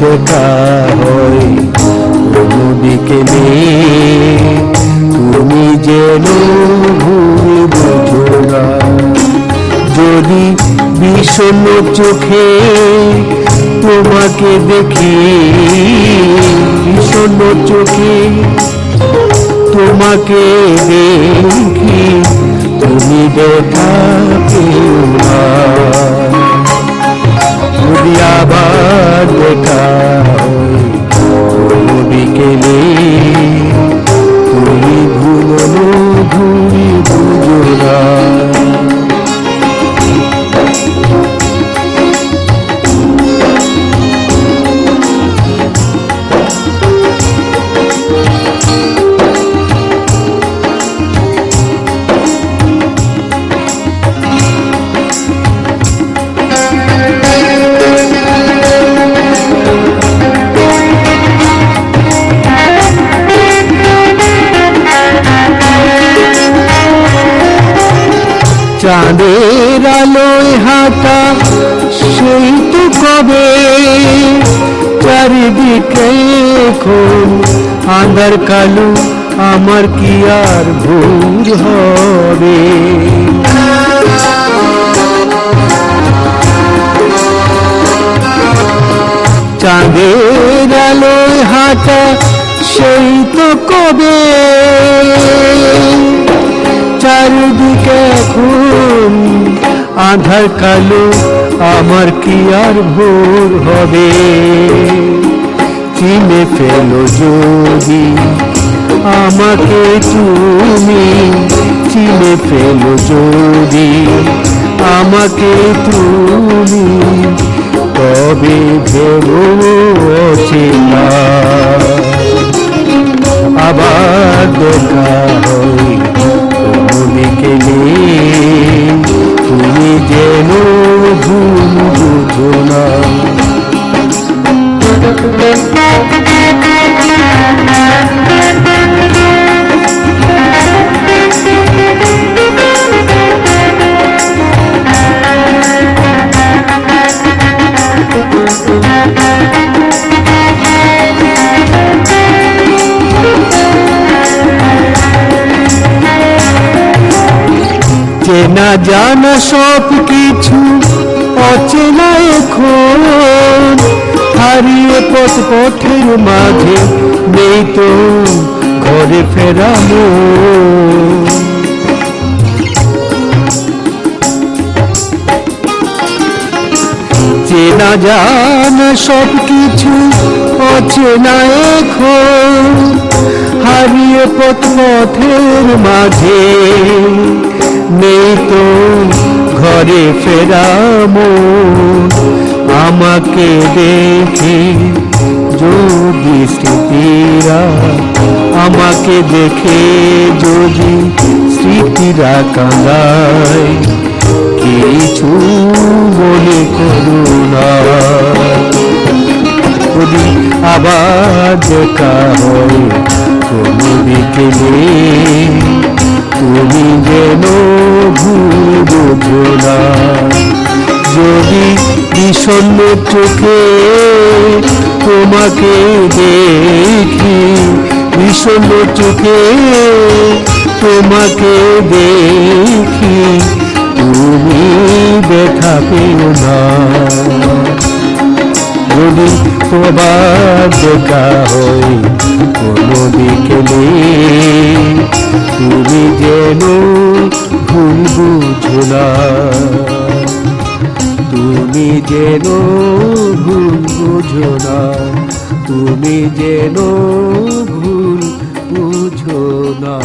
দেখা হয়। তুমি যেন ভুল বুঝো না। যদি চোখে তোমাকে দেখি বিষণ্ণ চোখে তোমাকে দেখি, তুমি দেখা যদি আবার দেখা বিকেলে আলোয় হাঁটা সেই তো কবে? চারিদিকে এখন আন্ধার কালো, আমার কি আর ভুল হবে? চাঁদের আলোয় হাঁটা, সেই তো কবে? চারিদিকে এখন আধার কালো আমার কি আর ভোর হবে? চিনে ফেলো যদি আমাকে তুমি, চিনে ফেলো যদি আমাকে তুমি, তবে ভেবো অচেনা আবার দেখা হয় চেনা জানা সব কিছু অচেনা এখন হারিয়ে পথ পথের মাঝে নেই তো ঘরে ফেরানো। চেনা জানা সব কিছু অচেনা এখন, হারিয়ে পথ পথের মাঝে নেই তো ঘরে ফেরামো। আমাকে দেখে যদি স্মৃতিরা আমাকে দেখে যদি স্মৃতিরা কাঁদায়, কিছু মনে করো না। যদি আবার দেখা হয়, তুমি বিকেলে তুমি যেন ভুল বোঝো যদি বিষণ্ণ চোখে তোমাকে দেখি, বিষণ্ণ চোখে তোমাকে দেখি, তুমি ব্যথা পেও না। যদি তোমার দেখা হয়, কোনো বিকেলে তুমি যেন ভুল বুঝো না। তুমি যেন ভুল বুঝো না তুমি যেন ভুল বুঝো না।